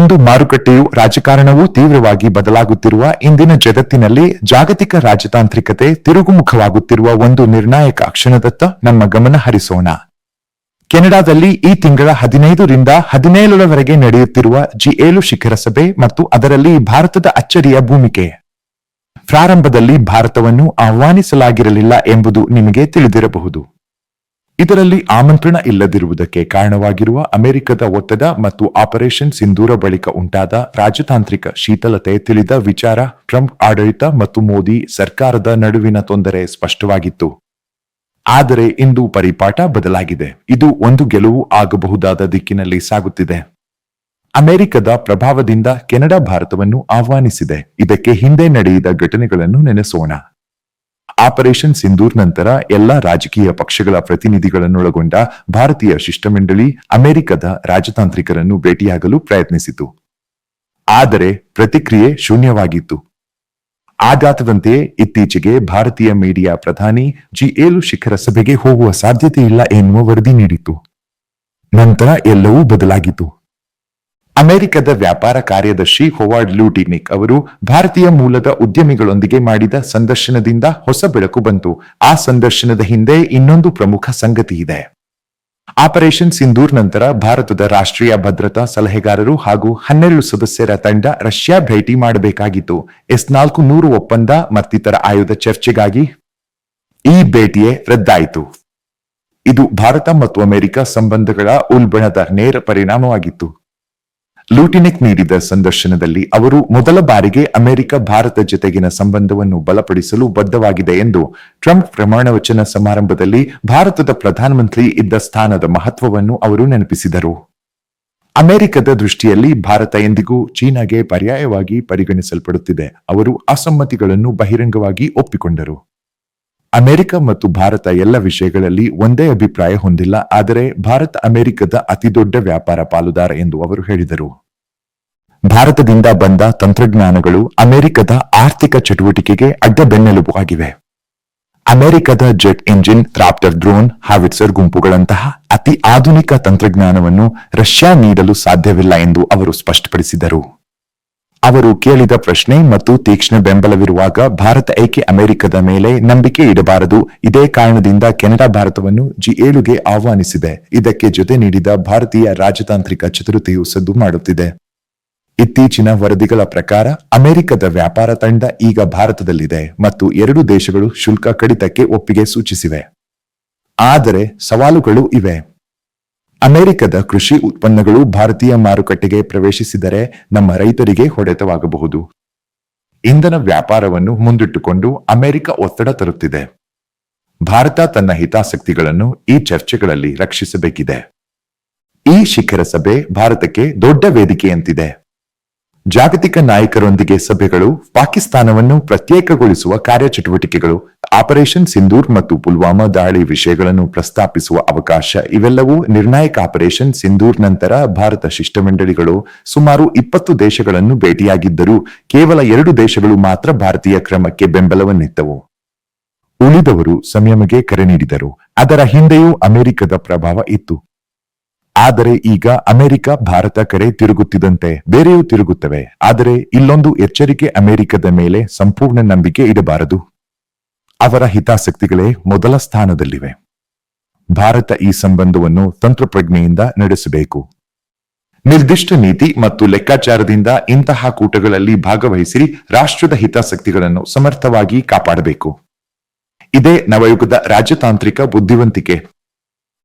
ಇಂದು ಮಾರುಕಟ್ಟೆಯು ರಾಜಕಾರಣವು ತೀವ್ರವಾಗಿ ಬದಲಾಗುತ್ತಿರುವ ಇಂದಿನ ಜಗತ್ತಿನಲ್ಲಿ ಜಾಗತಿಕ ರಾಜತಾಂತ್ರಿಕತೆ ತಿರುಗುಮುಖವಾಗುತ್ತಿರುವ ಒಂದು ನಿರ್ಣಾಯಕ ಕ್ಷಣದತ್ತ ನಮ್ಮ ಗಮನ ಹರಿಸೋಣ. ಕೆನಡಾದಲ್ಲಿ ಈ ತಿಂಗಳ ಹದಿನೈದರಿಂದ ಹದಿನೇಳರವರೆಗೆ ನಡೆಯುತ್ತಿರುವ ಜಿ ಏಳು ಶಿಖರ ಸಭೆ ಮತ್ತು ಅದರಲ್ಲಿ ಭಾರತದ ಅಚ್ಚರಿಯ ಭೂಮಿಕೆ. ಪ್ರಾರಂಭದಲ್ಲಿ ಭಾರತವನ್ನು ಆಹ್ವಾನಿಸಲಾಗಿರಲಿಲ್ಲ ಎಂಬುದು ನಿಮಗೆ ತಿಳಿದಿರಬಹುದು. ಇದರಲ್ಲಿ ಆಮಂತ್ರಣ ಇಲ್ಲದಿರುವುದಕ್ಕೆ ಕಾರಣವಾಗಿರುವ ಅಮೆರಿಕದ ಒತ್ತಡ ಮತ್ತು ಆಪರೇಷನ್ ಸಿಂಧೂರ ಬಳಿಕ ಉಂಟಾದ ರಾಜತಾಂತ್ರಿಕ ಶೀತಲತೆ ತಿಳಿದ ವಿಚಾರ ಟ್ರಂಪ್ ಆಡಳಿತ ಮತ್ತು ಮೋದಿ ಸರ್ಕಾರದ ನಡುವಿನ ತೊಂದರೆ ಸ್ಪಷ್ಟವಾಗಿತ್ತು. ಆದರೆ ಇಂದು ಪರಿಪಾಠ ಬದಲಾಗಿದೆ. ಇದು ಒಂದು ಗೆಲುವು ಆಗಬಹುದಾದ ದಿಕ್ಕಿನಲ್ಲಿ ಸಾಗುತ್ತಿದೆ. ಅಮೆರಿಕದ ಪ್ರಭಾವದಿಂದ ಕೆನಡಾ ಭಾರತವನ್ನು ಆಹ್ವಾನಿಸಿದೆ. ಇದಕ್ಕೆ ಹಿಂದೆ ನಡೆಯಿದ ಘಟನೆಗಳನ್ನು ನೆನೆಸೋಣ. ಆಪರೇಷನ್ ಸಿಂಧೂರ್ ನಂತರ ಎಲ್ಲ ರಾಜಕೀಯ ಪಕ್ಷಗಳ ಪ್ರತಿನಿಧಿಗಳನ್ನೊಳಗೊಂಡ ಭಾರತೀಯ ಶಿಷ್ಟಮಂಡಳಿ ಅಮೆರಿಕದ ರಾಜತಾಂತ್ರಿಕರನ್ನು ಭೇಟಿಯಾಗಲು ಪ್ರಯತ್ನಿಸಿತು. ಆದರೆ ಪ್ರತಿಕ್ರಿಯೆ ಶೂನ್ಯವಾಗಿತ್ತು. ಆಘಾತದಂತೆಯೇ ಇತ್ತೀಚೆಗೆ ಭಾರತೀಯ ಮೀಡಿಯಾ ಪ್ರಧಾನಿ ಜಿ ಏಳು ಶಿಖರ ಸಭೆಗೆ ಹೋಗುವ ಸಾಧ್ಯತೆ ಇಲ್ಲ ಎನ್ನುವ ವರದಿ ನೀಡಿತು ನಂತರ ಎಲ್ಲವೂ ಬದಲಾಗಿತು ಅಮೆರಿಕದ ವ್ಯಾಪಾರ ಕಾರ್ಯದರ್ಶಿ ಹೊವಾರ್ಡ್ ಲೂಟಿನಿಕ್ ಅವರು ಭಾರತೀಯ ಮೂಲದ ಉದ್ಯಮಿಗಳೊಂದಿಗೆ ಮಾಡಿದ ಸಂದರ್ಶನದಿಂದ ಹೊಸ ಬೆಳಕು ಬಂತು. ಆ ಸಂದರ್ಶನದ ಹಿಂದೆ ಇನ್ನೊಂದು ಪ್ರಮುಖ ಸಂಗತಿ ಇದೆ. ಆಪರೇಷನ್ ಸಿಂಧೂರ್ ನಂತರ ಭಾರತದ ರಾಷ್ಟ್ರೀಯ ಭದ್ರತಾ ಸಲಹೆಗಾರರು ಹಾಗೂ ಹನ್ನೆರಡು ಸದಸ್ಯರ ತಂಡ ರಷ್ಯಾ ಭೇಟಿ ಮಾಡಬೇಕಾಗಿತ್ತು. ಎಸ್ ನಾಲ್ಕು ನೂರು ಒಪ್ಪಂದ ಮತ್ತಿತರ ಆಯುಧ ಚರ್ಚೆಗಾಗಿ ಈ ಭೇಟಿಯೇ ರದ್ದಾಯಿತು. ಇದು ಭಾರತ ಮತ್ತು ಅಮೆರಿಕ ಸಂಬಂಧಗಳ ಉಲ್ಬಣದ ನೇರ ಪರಿಣಾಮವಾಗಿತ್ತು. ಲೂಟಿನಿಕ್ ನೀಡಿದ ಸಂದರ್ಶನದಲ್ಲಿ ಅವರು ಮೊದಲ ಬಾರಿಗೆ ಅಮೆರಿಕ, ಭಾರತ ಜೊತೆಗಿನ ಸಂಬಂಧವನ್ನು ಬಲಪಡಿಸಲು ಬದ್ಧವಾಗಿದೆ ಎಂದು ಟ್ರಂಪ್ ಪ್ರಮಾಣವಚನ ಸಮಾರಂಭದಲ್ಲಿ ಭಾರತದ ಪ್ರಧಾನಮಂತ್ರಿ ಇದ್ದ ಸ್ಥಾನದ ಮಹತ್ವವನ್ನು ಅವರು ನೆನಪಿಸಿದರು. ಅಮೆರಿಕದ ದೃಷ್ಟಿಯಲ್ಲಿ ಭಾರತ ಎಂದಿಗೂ ಚೀನಾಗೆ ಪರ್ಯಾಯವಾಗಿ ಪರಿಗಣಿಸಲ್ಪಡುತ್ತಿದೆ. ಅವರು ಅಸಮ್ಮತಿಗಳನ್ನು ಬಹಿರಂಗವಾಗಿ ಒಪ್ಪಿಕೊಂಡರು. ಅಮೆರಿಕ ಮತ್ತು ಭಾರತ ಎಲ್ಲ ವಿಷಯಗಳಲ್ಲಿ ಒಂದೇ ಅಭಿಪ್ರಾಯ ಹೊಂದಿಲ್ಲ, ಆದರೆ ಭಾರತ ಅಮೆರಿಕದ ಅತಿದೊಡ್ಡ ವ್ಯಾಪಾರ ಪಾಲುದಾರ ಎಂದು ಅವರು ಹೇಳಿದರು. ಭಾರತದಿಂದ ಬಂದ ತಂತ್ರಜ್ಞಾನಗಳು ಅಮೆರಿಕದ ಆರ್ಥಿಕ ಚಟುವಟಿಕೆಗೆ ಅಡ್ಡ ಬೆನ್ನೆಲುಬು ಆಗಿವೆ. ಅಮೆರಿಕದ jet engine, raptor drone howitzer ಗುಂಪುಗಳಂತಹ ಅತಿ ಆಧುನಿಕ ತಂತ್ರಜ್ಞಾನವನ್ನು ರಷ್ಯಾ ನೀಡಲು ಸಾಧ್ಯವಿಲ್ಲ ಎಂದು ಅವರು ಸ್ಪಷ್ಟಪಡಿಸಿದರು. ಅವರು ಕೇಳಿದ ಪ್ರಶ್ನೆ ಮತ್ತು ತೀಕ್ಷ್ಣ ಬೆಂಬಲವಿರುವಾಗ ಭಾರತ ಏಕೆ ಅಮೆರಿಕದ ಮೇಲೆ ನಂಬಿಕೆ ಇಡಬಾರದು? ಇದೇ ಕಾರಣದಿಂದ ಕೆನಡಾ ಭಾರತವನ್ನು ಜಿ ಏಳುಗೆ ಆಹ್ವಾನಿಸಿದೆ. ಇದಕ್ಕೆ ಜೊತೆ ನೀಡಿದ ಭಾರತೀಯ ರಾಜತಾಂತ್ರಿಕ ಚತುರತೆಯು ಸದ್ದು ಮಾಡುತ್ತಿದೆ. ಇತ್ತೀಚಿನ ವರದಿಗಳ ಪ್ರಕಾರ, ಅಮೆರಿಕದ ವ್ಯಾಪಾರ ತಂಡ ಈಗ ಭಾರತದಲ್ಲಿದೆ ಮತ್ತು ಎರಡು ದೇಶಗಳು ಶುಲ್ಕ ಕಡಿತಕ್ಕೆ ಒಪ್ಪಿಗೆ ಸೂಚಿಸಿವೆ. ಆದರೆ ಸವಾಲುಗಳು ಇವೆ. ಅಮೆರಿಕದ ಕೃಷಿ ಉತ್ಪನ್ನಗಳು ಭಾರತೀಯ ಮಾರುಕಟ್ಟೆಗೆ ಪ್ರವೇಶಿಸಿದರೆ ನಮ್ಮ ರೈತರಿಗೆ ಹೊಡೆತವಾಗಬಹುದು. ಇಂಧನ ವ್ಯಾಪಾರವನ್ನು ಮುಂದಿಟ್ಟುಕೊಂಡು ಅಮೆರಿಕ ಒತ್ತಡ ತರುತ್ತಿದೆ. ಭಾರತ ತನ್ನ ಹಿತಾಸಕ್ತಿಗಳನ್ನು ಈ ಚರ್ಚೆಗಳಲ್ಲಿ ರಕ್ಷಿಸಬೇಕಿದೆ. ಈ ಶಿಖರ ಸಭೆ ಭಾರತಕ್ಕೆ ದೊಡ್ಡ ವೇದಿಕೆಯಂತಿದೆ. ಜಾಗತಿಕ ನಾಯಕರೊಂದಿಗೆ ಸಭೆಗಳು, ಪಾಕಿಸ್ತಾನವನ್ನು ಪ್ರತ್ಯೇಕಗೊಳಿಸುವ ಕಾರ್ಯಚಟುವಟಿಕೆಗಳು, ಆಪರೇಷನ್ ಸಿಂಧೂರ್ ಮತ್ತು ಪುಲ್ವಾಮಾ ದಾಳಿ ವಿಷಯಗಳನ್ನು ಪ್ರಸ್ತಾಪಿಸುವ ಅವಕಾಶ ಇವೆಲ್ಲವೂ ನಿರ್ಣಾಯಕ ಆಪರೇಷನ್ ಸಿಂಧೂರ್ ನಂತರ ಭಾರತ ಶಿಷ್ಟಮಂಡಳಿಗಳು ಸುಮಾರು ಇಪ್ಪತ್ತು ದೇಶಗಳನ್ನು ಭೇಟಿಯಾಗಿದ್ದರೂ ಕೇವಲ ಎರಡು ದೇಶಗಳು ಮಾತ್ರ ಭಾರತೀಯ ಕ್ರಮಕ್ಕೆ ಬೆಂಬಲವನ್ನಿತ್ತವು. ಉಳಿದವರು ಸಂಯಮಗೆ ಕರೆ ನೀಡಿದರು. ಅದರ ಹಿಂದೆಯೂ ಅಮೆರಿಕದ ಪ್ರಭಾವ ಇತ್ತು. ಆದರೆ ಈಗ ಅಮೆರಿಕ, ಭಾರತ ಕರೆ ತಿರುಗುತ್ತಿದಂತೆ ಬೇರೆಯೂ ತಿರುಗುತ್ತವೆ. ಆದರೆ ಇಲ್ಲೊಂದು ಎಚ್ಚರಿಕೆ ಅಮೆರಿಕದ ಮೇಲೆ ಸಂಪೂರ್ಣ ನಂಬಿಕೆ ಇಡಬಾರದು. ಅವರ ಹಿತಾಸಕ್ತಿಗಳೇ ಮೊದಲ ಸ್ಥಾನದಲ್ಲಿವೆ. ಭಾರತ ಈ ಸಂಬಂಧವನ್ನು ತಂತ್ರಪ್ರಜ್ಞೆಯಿಂದ ನಡೆಸಬೇಕು. ನಿರ್ದಿಷ್ಟ ನೀತಿ ಮತ್ತು ಲೆಕ್ಕಾಚಾರದಿಂದ ಇಂತಹ ಕೂಟಗಳಲ್ಲಿ ಭಾಗವಹಿಸಿ ರಾಷ್ಟ್ರದ ಹಿತಾಸಕ್ತಿಗಳನ್ನು ಸಮರ್ಥವಾಗಿ ಕಾಪಾಡಬೇಕು. ಇದೇ ನವಯುಗದ ರಾಜತಾಂತ್ರಿಕ ಬುದ್ಧಿವಂತಿಕೆ.